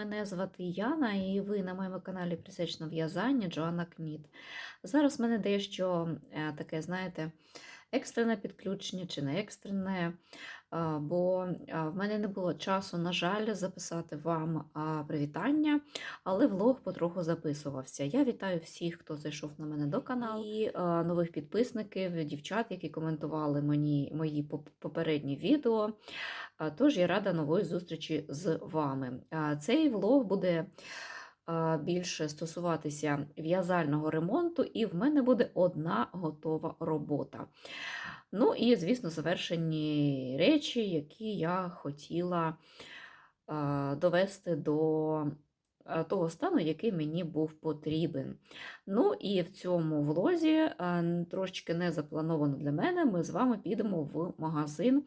мене звати Яна, і ви на моєму каналі Присечно в'язання Джоанна Кніт. Зараз в мене дещо е, таке, знаєте, екстрене підключення чи не екстрене, бо в мене не було часу, на жаль, записати вам привітання, але влог потроху записувався. Я вітаю всіх, хто зайшов на мене до каналу, і нових підписників, дівчат, які коментували мені мої попередні відео. Тож я рада нової зустрічі з вами. Цей влог буде більше стосуватися в'язального ремонту, і в мене буде одна готова робота. Ну і, звісно, завершені речі, які я хотіла а, довести до того стану, який мені був потрібен. Ну і в цьому влозі, а, трошечки не заплановано для мене, ми з вами підемо в магазин,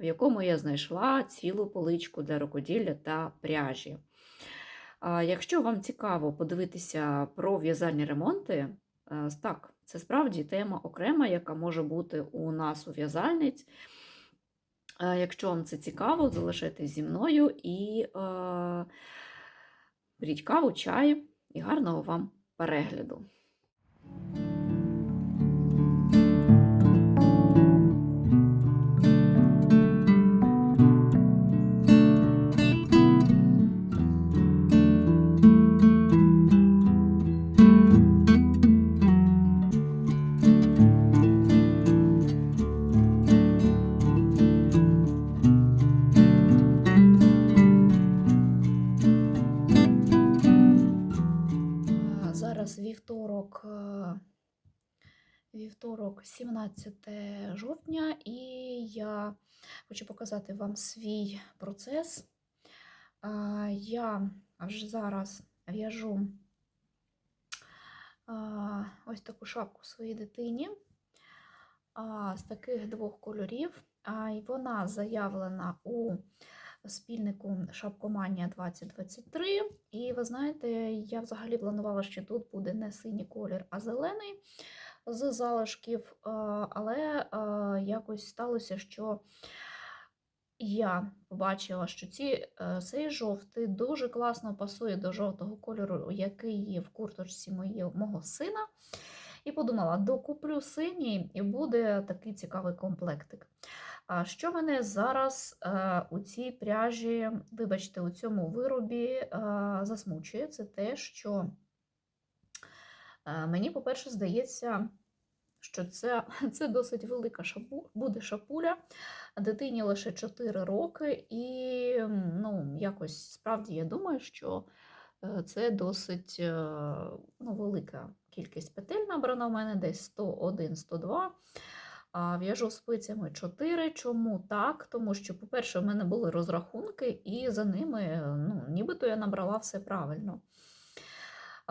в якому я знайшла цілу поличку для рукоділля та пряжі. Якщо вам цікаво подивитися про в'язальні ремонти, е, так, це справді тема окрема, яка може бути у нас у в'язальниць. Е, Якщо вам це цікаво, залишайтесь зі мною і е, беріть каву, чай і гарного вам перегляду. 17 жовтня, і я хочу показати вам свій процес. Я вже зараз в'яжу ось таку шапку своїй дитині з таких двох кольорів. Вона заявлена у спільнику Шапкоманія 2023. І ви знаєте, я взагалі планувала, що тут буде не синій колір, а зелений з залишків. Але якось сталося, що я побачила, що ці, е, цей жовтий дуже класно пасує до жовтого кольору, який є в курточці мої, мого сина. І подумала, докуплю синій, і буде такий цікавий комплектик. А що мене зараз е, у цій пряжі, вибачте, у цьому виробі е, засмучує, це те, що е, мені, по-перше, здається, що це, це досить велика шапу, буде шапуля. Дитині лише 4 роки, і ну, якось справді я думаю, що е, це досить е, ну, велика кількість петель набрана в мене, десь 101-102. А в'яжу спицями 4. Чому так? Тому що, по-перше, в мене були розрахунки, і за ними, ну, нібито я набрала все правильно.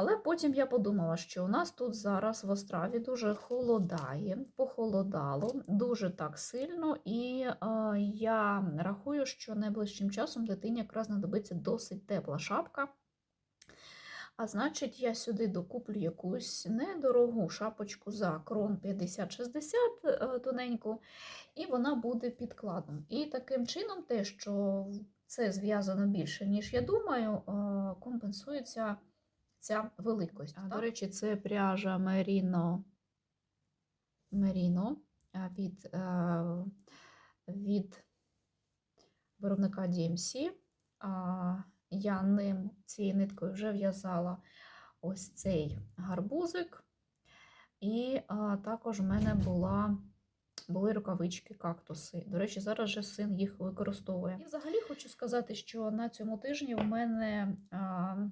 Але потім я подумала, що у нас тут зараз в Остраві дуже холодає, похолодало, дуже так сильно, і е, я рахую, що найближчим часом дитині якраз знадобиться досить тепла шапка. А значить, я сюди докуплю якусь недорогу шапочку за крон 50-60 е, тоненьку, і вона буде підкладом. І таким чином, те, що це зв'язано більше, ніж я думаю, е, компенсується ця великость. А, До речі, це пряжа Merino, Merino від, е, від виробника DMC. Я ним цією ниткою вже в'язала ось цей гарбузик. І а, також в мене була, були рукавички кактуси. До речі, зараз же син їх використовує. І взагалі хочу сказати, що на цьому тижні в мене а, а,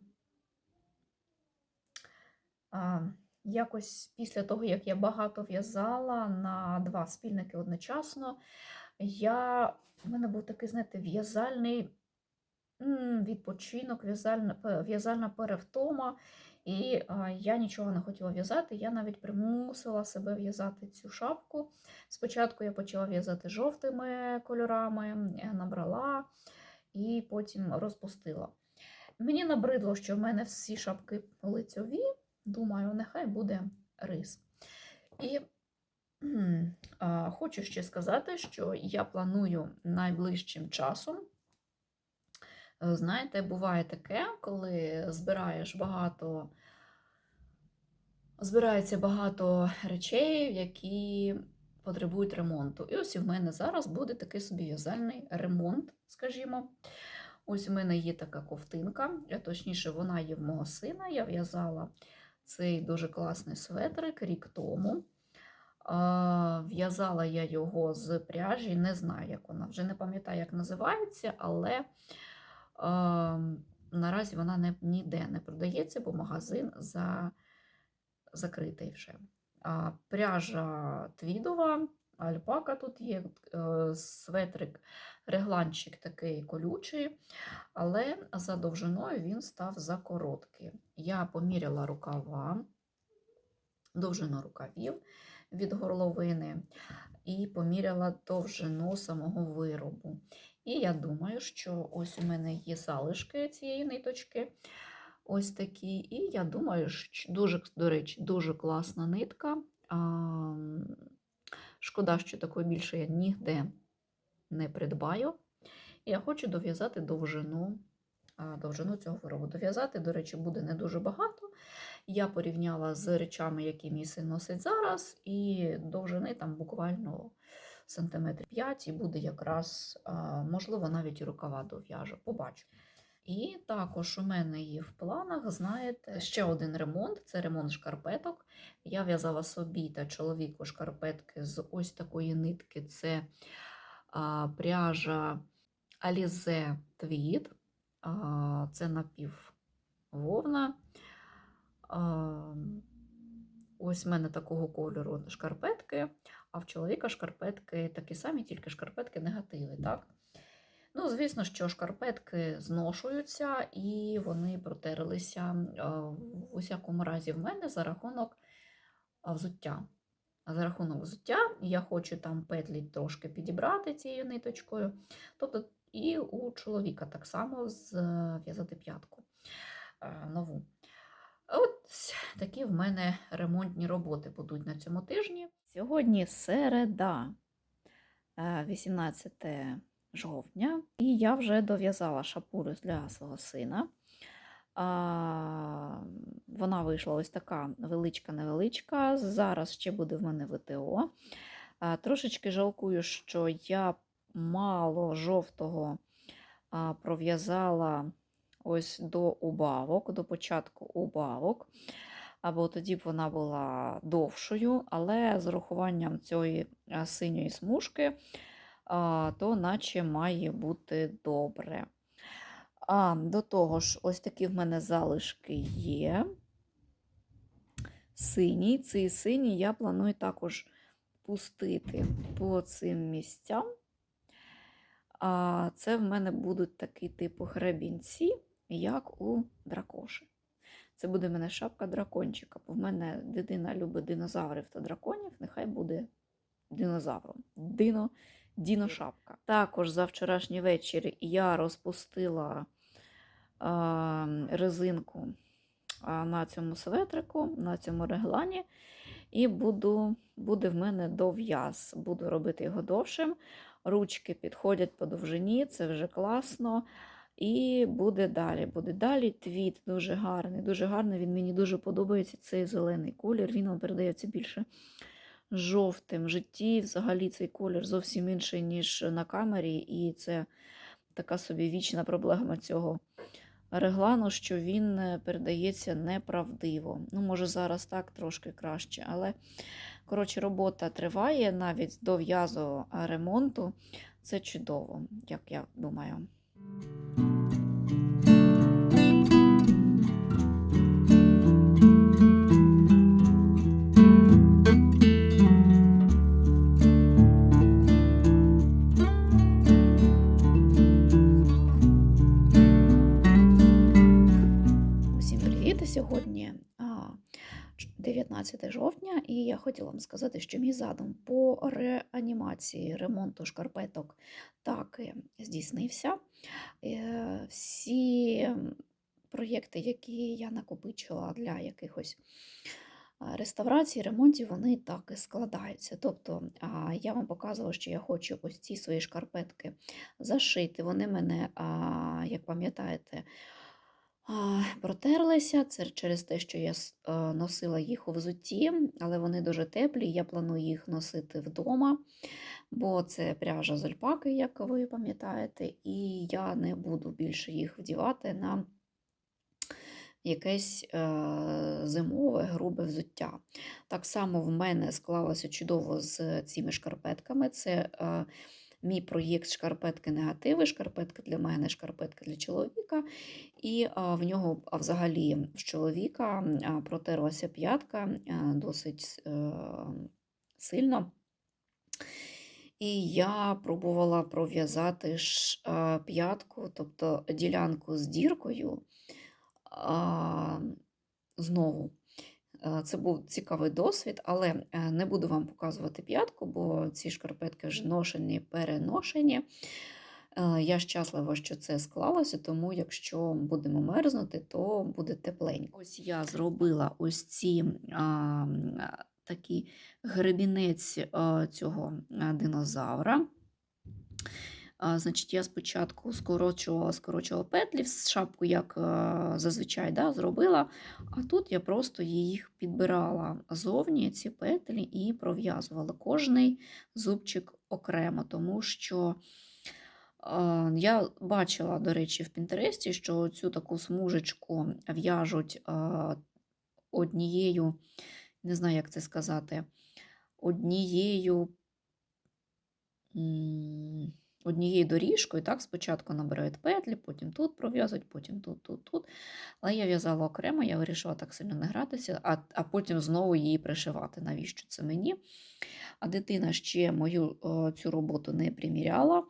якось після того, як я багато в'язала на два спільники одночасно, я, в мене був такий, знаєте, в'язальний відпочинок, в'язальна, в'язальна перевтома. І а, я нічого не хотіла в'язати. Я навіть примусила себе в'язати цю шапку. Спочатку я почала в'язати жовтими кольорами, набрала і потім розпустила. Мені набридло, що в мене всі шапки лицьові. Думаю, нехай буде рис. І а, хочу ще сказати, що я планую найближчим часом Е, Знаєте, буває таке, коли збираєш багато, збирається багато речей, які потребують ремонту. І ось в мене зараз буде такий собі в'язальний ремонт, скажімо. Ось у мене є така ковтинка, а точніше, вона є в мого сина. Я в'язала цей дуже класний светрик рік тому. В'язала я його з пряжі, не знаю, як вона, вже не пам'ятаю, як називається, але наразі вона не, ніде не продається, бо магазин за, закритий вже. Пряжа твідова, альпака тут є, е, светрик, регланчик такий колючий, але за довжиною він став за короткий. Я поміряла рукава, довжину рукавів від горловини і поміряла довжину самого виробу. І я думаю, що ось у мене є залишки цієї ниточки. Ось такі. І я думаю, що дуже, до речі, дуже класна нитка. Шкода, що такої більше я ніде не придбаю. Я хочу дов'язати довжину, довжину цього виробу. Дов'язати, до речі, буде не дуже багато. Я порівняла з речами, які мій син носить зараз, і довжини там буквально сантиметрів 5, і буде якраз, можливо, навіть і рукава дов'яжу. Побачу. І також у мене є в планах, знаєте, ще один ремонт це ремонт шкарпеток. Я в'язала собі та чоловіку шкарпетки з ось такої нитки. Це а, пряжа Alize Tweed. А, це напіввовна. А, ось в мене такого кольору шкарпетки, а в чоловіка шкарпетки такі самі, тільки шкарпетки негативи. так? Ну, звісно, що шкарпетки зношуються і вони протерлися в усякому разі в мене за рахунок взуття. За рахунок взуття я хочу там петлі трошки підібрати цією ниточкою. Тобто і у чоловіка так само зв'язати п'ятку а, нову. От такі в мене ремонтні роботи будуть на цьому тижні. Сьогодні середа, е, 18 жовтня, і я вже дов'язала шапуру для свого сина. А, Вона вийшла ось така величка-невеличка. Зараз ще буде в мене ВТО. А, Трошечки жалкую, що я мало жовтого а, пров'язала ось до убавок, до початку убавок. Або тоді б вона була довшою, але з урахуванням цієї синьої смужки, то наче має бути добре. А, До того ж, ось такі в мене залишки є. Синій. Цей синій я планую також пустити по цим місцям. А це в мене будуть такі типу гребінці, як у дракоші. Це буде в мене шапка дракончика, бо в мене дитина любить динозаврів та драконів, нехай буде динозавром. Дино, Діношапка. Також за вчорашній вечір я розпустила резинку на цьому светрику, на цьому реглані, і буду, буде в мене дов'яз. Буду робити його довшим. Ручки підходять по довжині, це вже класно. І буде далі. Буде далі твіт дуже гарний, дуже гарний. Він мені дуже подобається цей зелений колір. Він вам передається більше жовтим. В житті взагалі цей колір зовсім інший, ніж на камері. І це така собі вічна проблема цього реглану, що він передається неправдиво. Ну, може, зараз так трошки краще, але, коротше, робота триває навіть до в'язу ремонту. Це чудово, як я думаю. Сьогодні 19 жовтня, і я хотіла вам сказати, що мій задум по реанімації ремонту шкарпеток так здійснився. Е, Всі проєкти, які я накопичила для якихось а, реставрації, ремонті вони так і складаються. Тобто я вам показувала, що я хочу ось ці свої шкарпетки зашити. Вони мене, як пам'ятаєте, Протерлися це через те, що я е, носила їх у взутті, але вони дуже теплі. Я планую їх носити вдома, бо це пряжа з альпаки, як ви пам'ятаєте, і я не буду більше їх вдівати на якесь е, зимове грубе взуття. Так само в мене склалося чудово з цими шкарпетками. Це е, мій проєкт шкарпетки негативи, шкарпетки для мене, шкарпетки для чоловіка. І в нього, а взагалі, з чоловіка протерлася п'ятка досить е, сильно. І я пробувала пров'язати п'ятку, тобто ділянку з діркою знову. Е, Це був цікавий досвід, але е, не буду вам показувати п'ятку, бо ці шкарпетки вже ношені, переношені. Е, Я щаслива, що це склалося, тому якщо будемо мерзнути, то буде тепленько. Ось я зробила ось ці а, такий гребінець цього динозавра. А, Значить, я спочатку скорочувала, скорочувала петлі шапку, як а, зазвичай да, зробила. А тут я просто їх підбирала зовні, ці петлі, і пров'язувала кожний зубчик окремо, тому що я бачила, до речі, в Пінтересті, що цю таку смужечку в'яжуть однією, не знаю, як це сказати, однією. Однією доріжкою, так, спочатку набирають петлі, потім тут пров'язують, потім тут, тут, тут. Але я в'язала окремо, я вирішила так сильно не гратися, а, а потім знову її пришивати. Навіщо це мені? А дитина ще мою о, цю роботу не приміряла.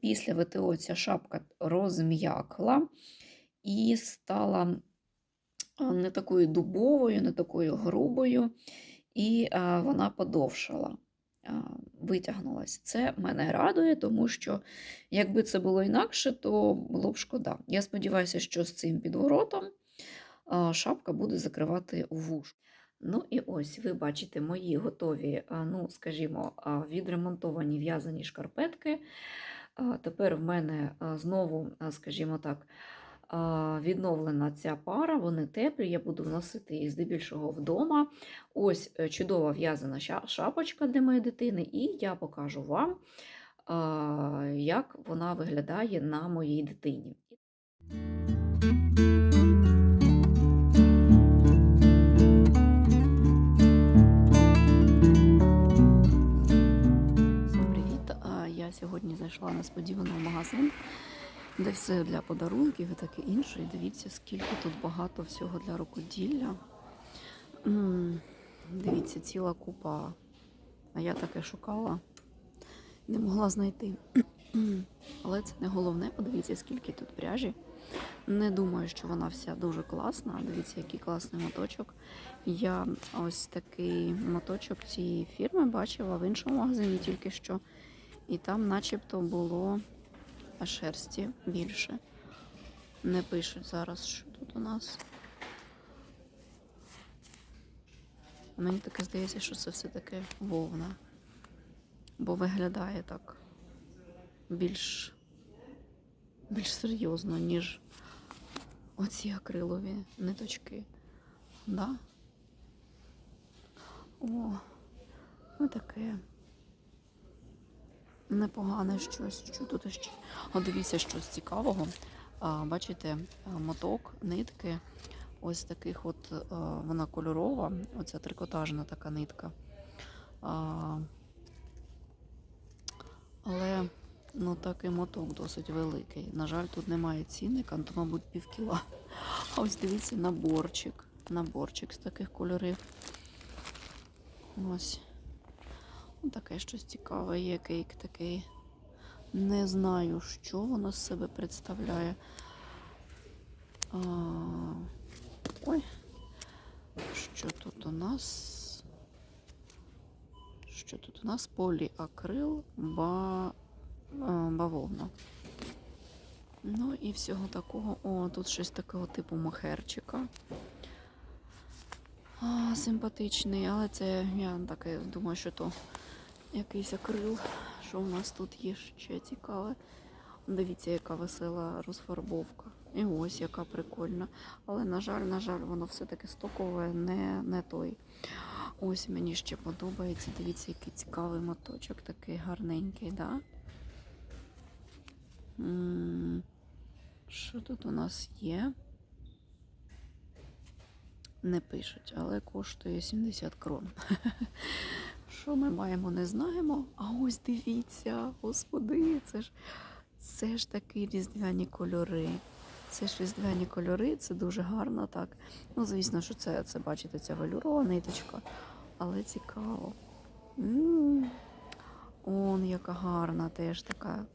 Після ВТО ця шапка розм'якла і стала не такою дубовою, не такою грубою, і а, вона подовшала. А, Витягнулась. Це мене радує, тому що якби це було інакше, то було б шкода. Я сподіваюся, що з цим підворотом шапка буде закривати вушку. Ну і ось ви бачите мої готові, ну, скажімо, відремонтовані в'язані шкарпетки. Тепер в мене знову, скажімо так, відновлена ця пара, вони теплі, я буду вносити їх здебільшого вдома. Ось е, чудова в'язана шапочка для моєї дитини, і я покажу вам, як вона виглядає на моїй дитині. Привіт! Я сьогодні зайшла несподівано в магазин, де все для подарунків і таке інше. І дивіться, скільки тут багато всього для рукоділля. Дивіться, ціла купа. А я таке шукала, не могла знайти. Але це не головне. Подивіться, скільки тут пряжі. Не думаю, що вона вся дуже класна. Дивіться, який класний моточок. Я ось такий моточок цієї фірми бачила в іншому магазині тільки що. І там начебто було шерсті більше. Не пишуть зараз, що тут у нас. Мені таке здається, що це все-таки вовна. Бо виглядає так більш, більш серйозно, ніж оці акрилові ниточки. Да? О, ну таке непогане щось. Що тут ще? О, дивіться, щось цікавого. А, бачите, моток, нитки. Ось таких от а, вона кольорова, оця трикотажна така нитка. А, але ну, такий моток досить великий. На жаль, тут немає цінника, то, мабуть, пів кіла. А ось дивіться, наборчик. Наборчик з таких кольорів. Ось. Ну, таке щось цікаве, є кейк такий. Не знаю, що воно з себе представляє. А... Ой, що тут у нас? Що тут у нас? Поліакрил, ба... а, бавовна. Ну і всього такого. О, тут щось такого типу мохерчика. А, симпатичний, але це я таке думаю, що то якийсь акрил. Що в нас тут є ще цікаве. Дивіться, яка весела розфарбовка. І ось яка прикольна. Але, на жаль, на жаль, воно все-таки стокове, не, не той. Ось мені ще подобається. Дивіться, який цікавий моточок, такий гарненький, да? Що тут у нас є? Не пишуть, але коштує 70 крон. Що ми маємо, не знаємо. А ось дивіться, господи, це ж, це ж такі різдвяні кольори. Це ж різдвяні кольори, це дуже гарно так. Ну, звісно, що це, це бачите, ця велюрова ниточка, але цікаво. Он яка гарна, теж така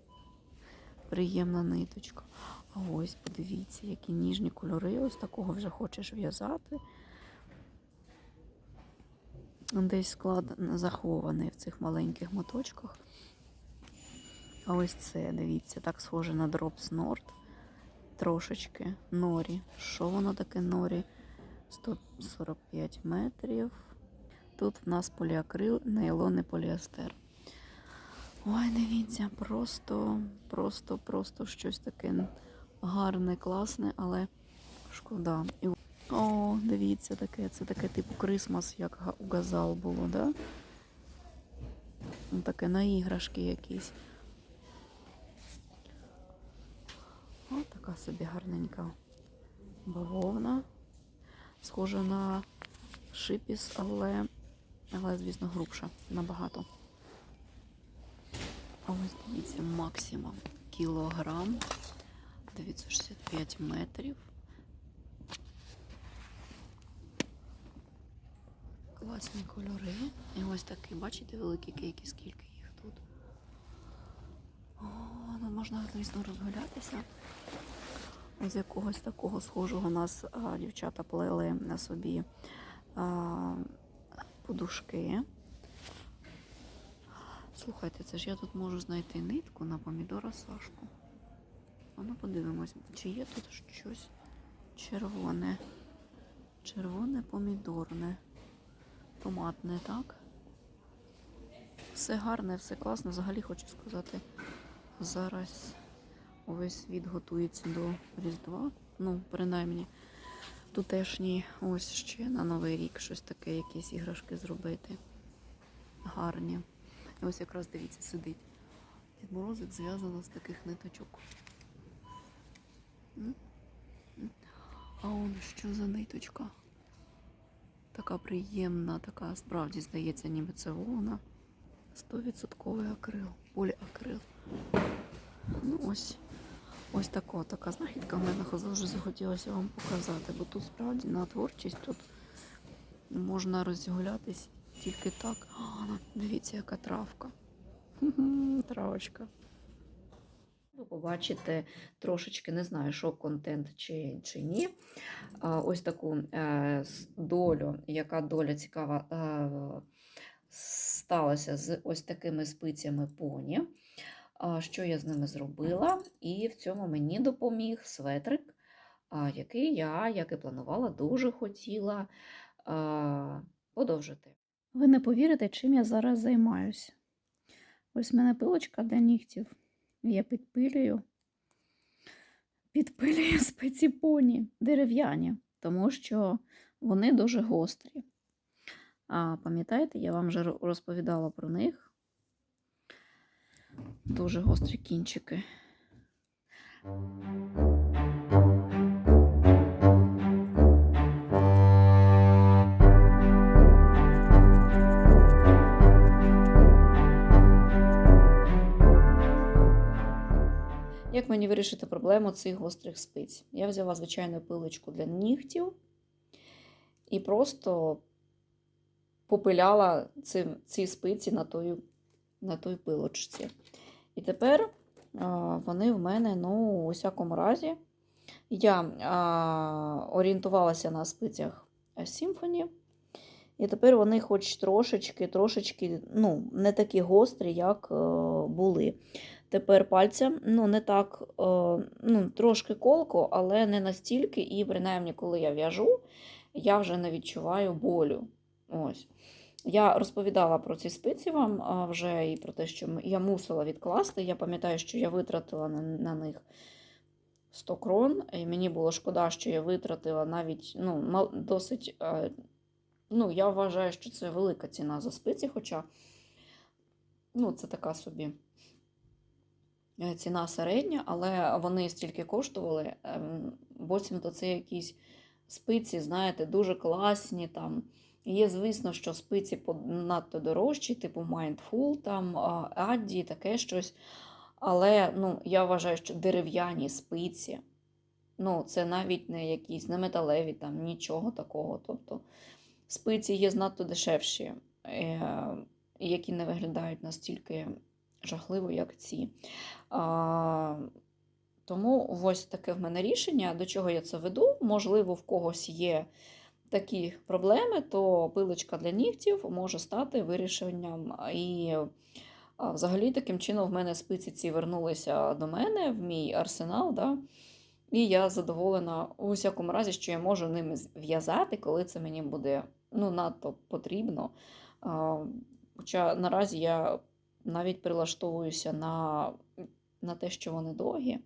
приємна ниточка. А ось подивіться, які ніжні кольори. Ось такого вже хочеш в'язати. Десь склад захований в цих маленьких моточках. А ось це, дивіться, так схоже на Drops Nord. Трошечки норі. Що воно таке норі? 145 метрів. Тут в нас поліакрил, нейлон і поліестер. Ой, дивіться, просто, просто, просто щось таке гарне, класне, але шкода. І... О, дивіться, таке, це таке типу Крисмас, як у Газал було, да? Ну, Таке на іграшки якісь. О, така собі гарненька бавовна. Схожа на шипіс, але, але звісно, грубша набагато. Ось дивіться, максимум кілограм 965 метрів. Класні кольори. І ось такий, бачите, великі кейки, скільки їх тут. О, ну можна, звісно, розгулятися. З якогось такого схожого нас а, дівчата плели на собі а, подушки. Слухайте, це ж я тут можу знайти нитку на помідора Сашку. А ну подивимось, чи є тут щось червоне. Червоне помідорне. Томатне, так? Все гарне, все класно. Взагалі хочу сказати, зараз увесь світ готується до Різдва. Ну, принаймні, тутешні ось ще на Новий рік щось таке, якісь іграшки зробити. Гарні. І ось якраз дивіться, сидить. Дід Морозик зв'язано з таких ниточок. А он що за ниточка? Така приємна, така справді здається, ніби це вовна. 100% акрил, поліакрил. Ну ось. Ось така, така знахідка в мене дуже захотілося вам показати, бо тут справді на творчість тут можна розгулятись тільки так. А, дивіться, яка травка. Травочка. Ви побачите трошечки, не знаю, що контент чи, чи ні. Ось таку е, долю, яка доля цікава е, сталася з ось такими спицями поні. Що я з ними зробила? І в цьому мені допоміг светрик, який я, як і планувала, дуже хотіла подовжити. Ви не повірите, чим я зараз займаюся. Ось в мене пилочка для нігтів. Я підпилюю, підпилюю спеціпоні дерев'яні, тому що вони дуже гострі. А пам'ятаєте, я вам вже розповідала про них. Дуже гострі кінчики. Як мені вирішити проблему цих гострих спиць? Я взяла звичайну пилочку для нігтів і просто попиляла ці, ці спиці на той, на той пилочці. І тепер вони в мене, ну, у всякому разі, я а, орієнтувалася на спицях Symphony. І тепер вони хоч трошечки, трошечки, ну, не такі гострі, як е, були. Тепер пальцем, ну, не так, е, ну, трошки колко, але не настільки. І принаймні, коли я в'яжу, я вже не відчуваю болю. Ось. Я розповідала про ці спиці вам вже і про те, що я мусила відкласти. Я пам'ятаю, що я витратила на, них 100 крон, і мені було шкода, що я витратила навіть ну, досить. Ну, я вважаю, що це велика ціна за спиці, хоча ну, це така собі е, ціна середня, але вони стільки коштували. ем, Буцімто це якісь спиці, знаєте, дуже класні там. Є, звісно, що спиці надто дорожчі, типу Mindful, там, а, таке щось. Але ну, я вважаю, що дерев'яні спиці, ну, це навіть не якісь, не металеві, там, нічого такого. Тобто спиці є знато дешевші, е, які не виглядають настільки жахливо, як ці. Тому ось таке в мене рішення. До чого я це веду? Можливо, в когось є такі проблеми, то пилочка для нігтів може стати вирішенням. І взагалі таким чином в мене спиці ці вернулися до мене в мій арсенал. Да? І я задоволена у всякому разі, що я можу ними зв'язати, в'язати, коли це мені буде ну, надто потрібно. Хоча наразі я навіть прилаштовуюся на, на те, що вони довгі,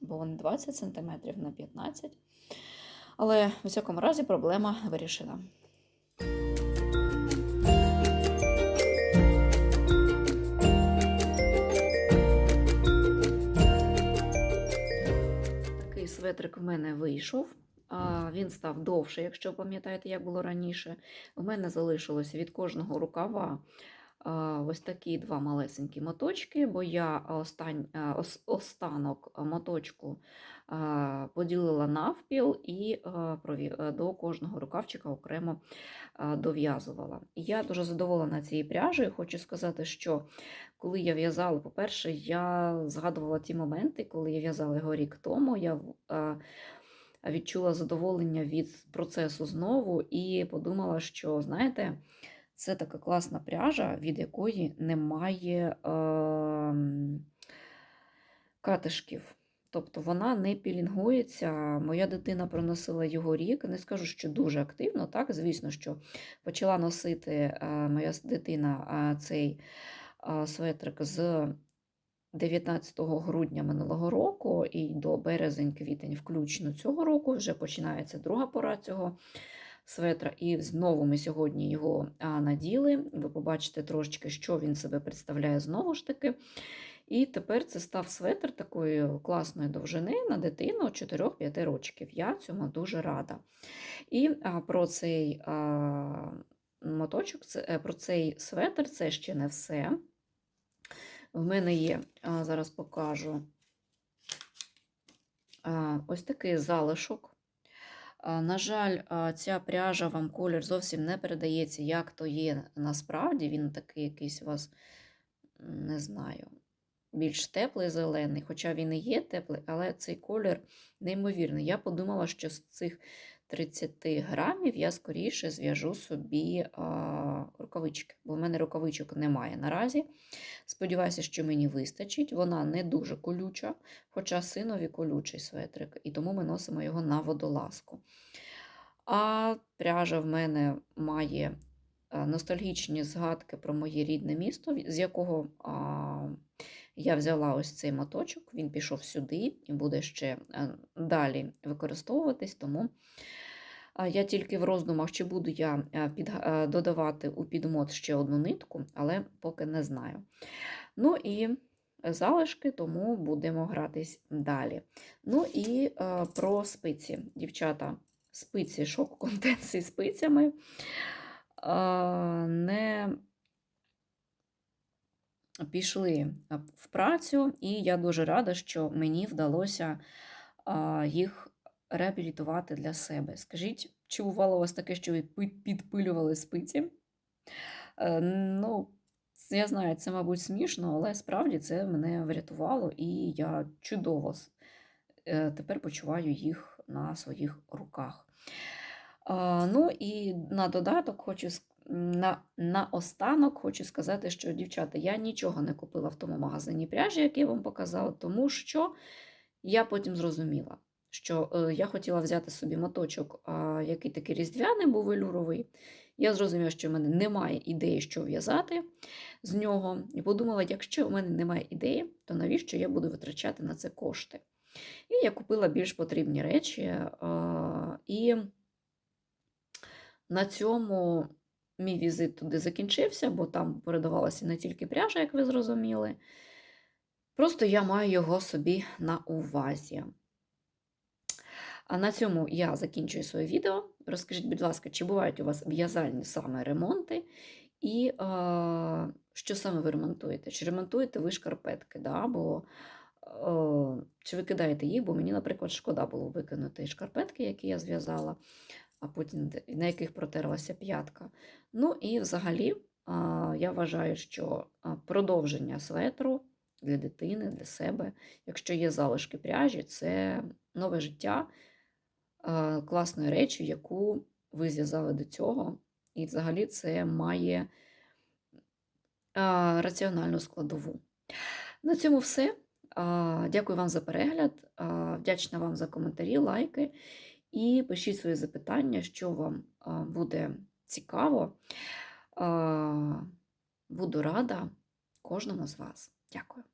бо вони 20 см на 15 Але в усякому разі проблема вирішена. Светрик в мене вийшов. Він став довше, якщо пам'ятаєте, як було раніше. У мене залишилось від кожного рукава ось такі два малесенькі моточки, бо я остань, останок моточку поділила навпіл і до кожного рукавчика окремо дов'язувала. Я дуже задоволена цією пряжею. Хочу сказати, що коли я в'язала, по-перше, я згадувала ті моменти, коли я в'язала його рік тому. Я відчула задоволення від процесу знову і подумала, що, знаєте, це така класна пряжа, від якої немає ем, катишків. Тобто вона не пілінгується. Моя дитина проносила його рік. Не скажу, що дуже активно, так, звісно, що почала носити е, моя дитина е, цей е, светрик з 19 грудня минулого року і до березень-квітень, включно цього року, вже починається друга пора цього светра. І знову ми сьогодні його наділи. Ви побачите трошечки, що він себе представляє знову ж таки. І тепер це став светр такої класної довжини на дитину 4-5 років. Я цьому дуже рада. І про цей моточок, е, про цей светр це ще не все. В мене є, зараз покажу, ось такий залишок. На жаль, ця пряжа вам колір зовсім не передається, як то є насправді. Він такий якийсь у вас, не знаю, більш теплий зелений, хоча він і є теплий, але цей колір неймовірний. Я подумала, що з цих 30 грамів я скоріше зв'яжу собі а, рукавички, бо в мене рукавичок немає наразі. Сподіваюся, що мені вистачить. Вона не дуже колюча, хоча синові колючий светрик, і тому ми носимо його на водолазку. А пряжа в мене має е, ностальгічні згадки про моє рідне місто, з якого а, я взяла ось цей моточок, він пішов сюди і буде ще е, далі використовуватись, тому я тільки в роздумах, чи буду я е, е, додавати у підмот ще одну нитку, але поки не знаю. Ну і залишки, тому будемо гратись далі. Ну і про спиці. Дівчата, спиці, шок-контент зі спицями. Не пішли в працю, і я дуже рада, що мені вдалося їх реабілітувати для себе. Скажіть, чи бувало у вас таке, що ви підпилювали спиці? Е, Ну, я знаю, це, мабуть, смішно, але справді це мене врятувало, і я чудово е, тепер почуваю їх на своїх руках. Ну і на додаток хочу на, на останок хочу сказати, що, дівчата, я нічого не купила в тому магазині пряжі, який я вам показала, тому що я потім зрозуміла, що е, я хотіла взяти собі моточок, а, який такий різдвяний був велюровий. Я зрозуміла, що в мене немає ідеї, що в'язати з нього. І подумала, якщо в мене немає ідеї, то навіщо я буду витрачати на це кошти? І я купила більш потрібні речі. а, І на цьому мій візит туди закінчився, бо там передавалася не тільки пряжа, як ви зрозуміли. Просто я маю його собі на увазі. А на цьому я закінчую своє відео. Розкажіть, будь ласка, чи бувають у вас в'язальні саме ремонти? І е, що саме ви ремонтуєте? Чи ремонтуєте ви шкарпетки? Да? Бо, е, чи ви кидаєте їх? Бо мені, наприклад, шкода було викинути шкарпетки, які я зв'язала, а потім на яких протерлася п'ятка. Ну і взагалі, я вважаю, що продовження светру для дитини, для себе, якщо є залишки пряжі, це нове життя класної речі, яку ви зв'язали до цього. І взагалі це має раціональну складову. На цьому все. Дякую вам за перегляд. Вдячна вам за коментарі, лайки. І пишіть свої запитання, що вам буде цікаво. Буду рада кожному з вас. Дякую.